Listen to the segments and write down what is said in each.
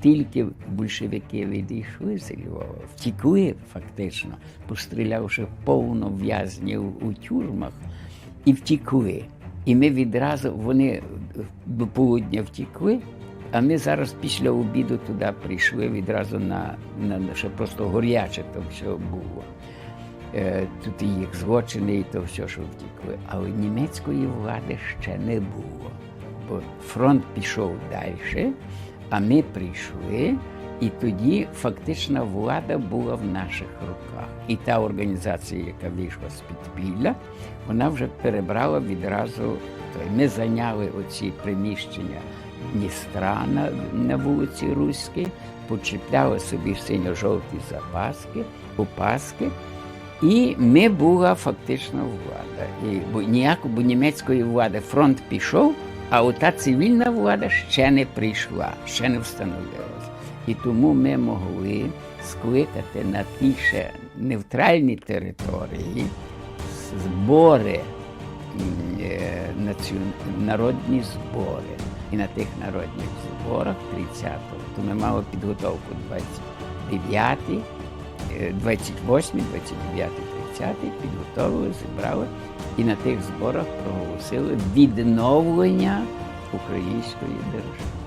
тільки большевики відійшли з Львова, втікли фактично, пострілявши повно в'язнів у тюрмах, і втікли. І ми відразу вони до полудня втікли. А ми зараз після обіду туди прийшли відразу на, на ще просто горяче то все було. Е, Тут і їх злочини, і то все, що втікли. Але німецької влади ще не було. Бо фронт пішов далі, а ми прийшли, і тоді фактична влада була в наших руках. І та організація, яка вийшла з підпілля, вона вже перебрала відразу. Ми зайняли оці приміщення Дністра на, на вулиці Руській, почіпляли собі синьо-жовті запаски, опаски. І ми була фактично влада. І, бо ніякої німецької влади фронт пішов, а ота цивільна влада ще не прийшла, ще не встановилась. І тому ми могли скликати на тій ще нейтральній території збори, е, народні збори. І на тих народних зборах 30-го, то ми мали підготовку 29 е, 28, 29, 30 підготовили, зібрали і на тих зборах проголосили відновлення української держави.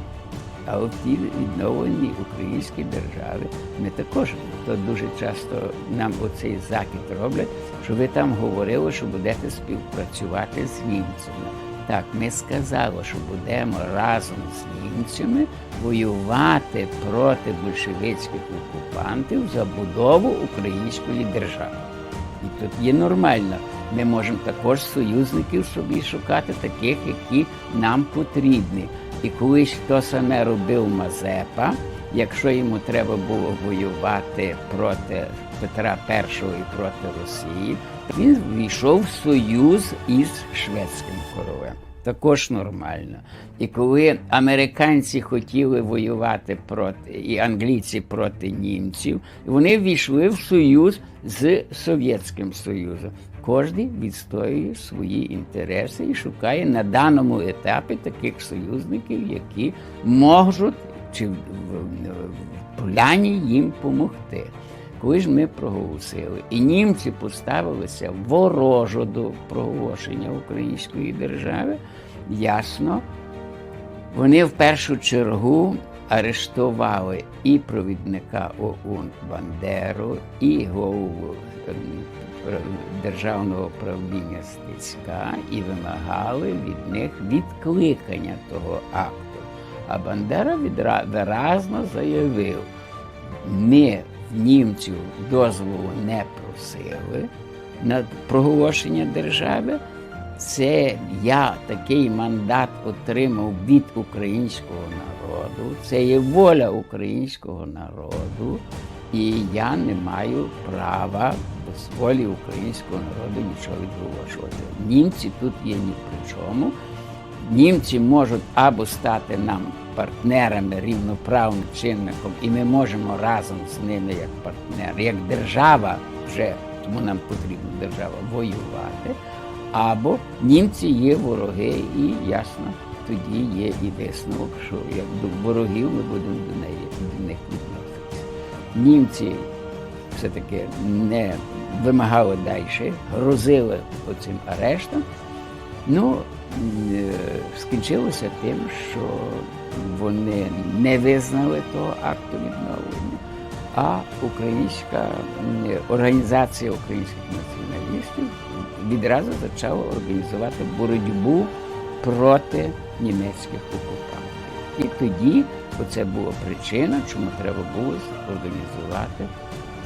А в тій відновленій українській державі ми також то дуже часто нам оцей закид роблять, що ви там говорили, що будете співпрацювати з німцями. Так, ми сказали, що будемо разом з німцями воювати проти большевицьких окупантів за будову української держави. І тут є нормально. Ми можемо також союзників собі шукати, таких, які нам потрібні. І колись хто саме робив Мазепа, якщо йому треба було воювати проти Петра І і проти Росії, він війшов в союз із шведським королем. Також нормально. І коли американці хотіли воювати проти і англійці проти німців, вони війшли в союз з Совєтським Союзом. Кожен відстоює свої інтереси і шукає на даному етапі таких союзників, які можуть чи в, в, в плані їм допомогти. Коли ж ми проголосили, і німці поставилися ворожо до проголошення української держави, ясно, вони в першу чергу арештували і провідника ОУН Бандеру, і голову ем, державного правління Стецька і вимагали від них відкликання того акту. А Бандера відра- виразно заявив, ми німців дозволу не просили на проголошення держави. Це я такий мандат отримав від українського народу. Це є воля українського народу, і я не маю права без волі українського народу нічого відголошувати. Німці тут є ні при чому. Німці можуть або стати нам партнерами рівноправним чинником, і ми можемо разом з ними як партнери, як держава вже тому нам потрібна держава воювати. Або німці є вороги, і ясно, тоді є і висновок, що як до ворогів ми будемо до неї до них відноситися. Німці все-таки не вимагали далі, грозили оцим арештом. Ну, скінчилося тим, що вони не визнали того акту відновлення, а українська організація українських націоналістів відразу почала організувати боротьбу проти німецьких окупантів. І тоді оце була причина, чому треба було організувати.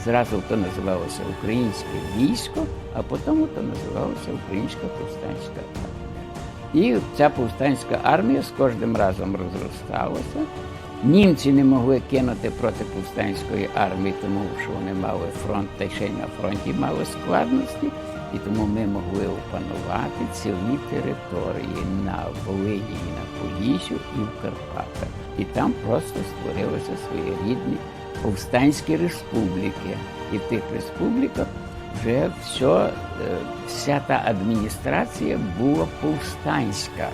Зразу то називалося Українське військо, а потім то називалося Українська повстанська армія. І ця повстанська армія з кожним разом розросталася. Німці не могли кинути проти повстанської армії, тому що вони мали фронт, та ще й на фронті мали складності. І тому ми могли опанувати цілі території на Волині і на Поліссю і в Карпатах. І там просто створилися своєрідні повстанські республіки. І в тих республіках вже все, вся та адміністрація була повстанська.